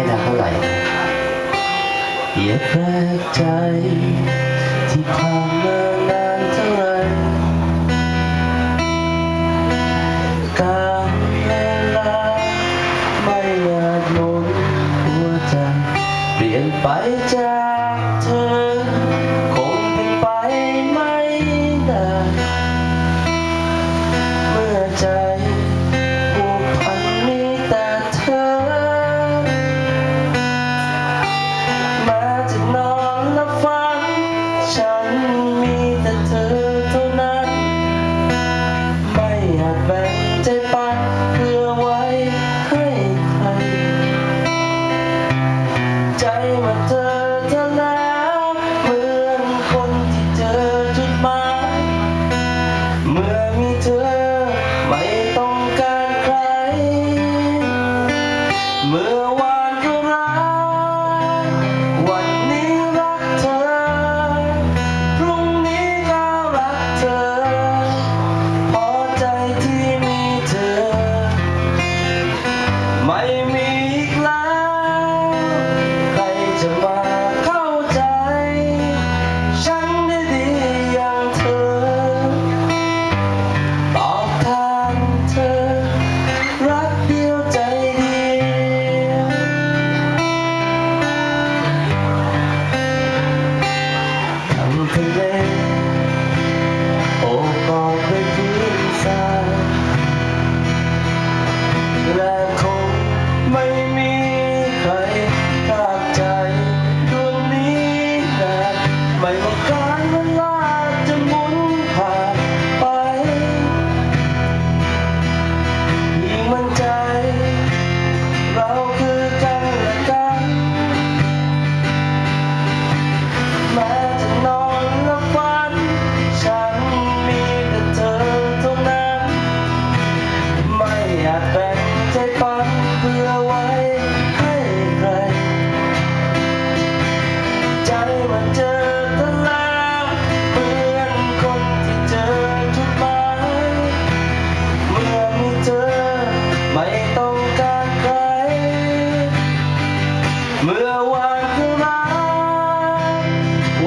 ไม่นานเท่าไหร่ อย่าแปลกใจ ที่ผ่านมานานเท่าไรการเวลาไม่อาจหมุนหัวใจเปลี่ยนไปจาก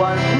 one.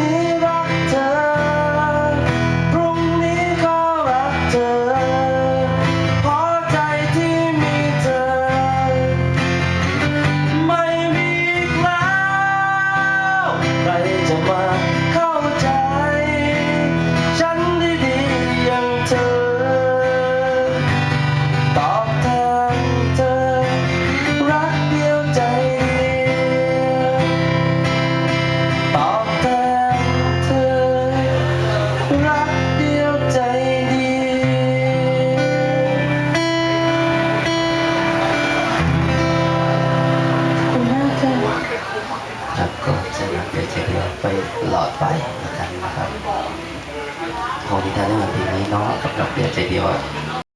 อดไปนะครับของนิทานในวันนี้เนาะกับดอกเบี้ยใจเดียว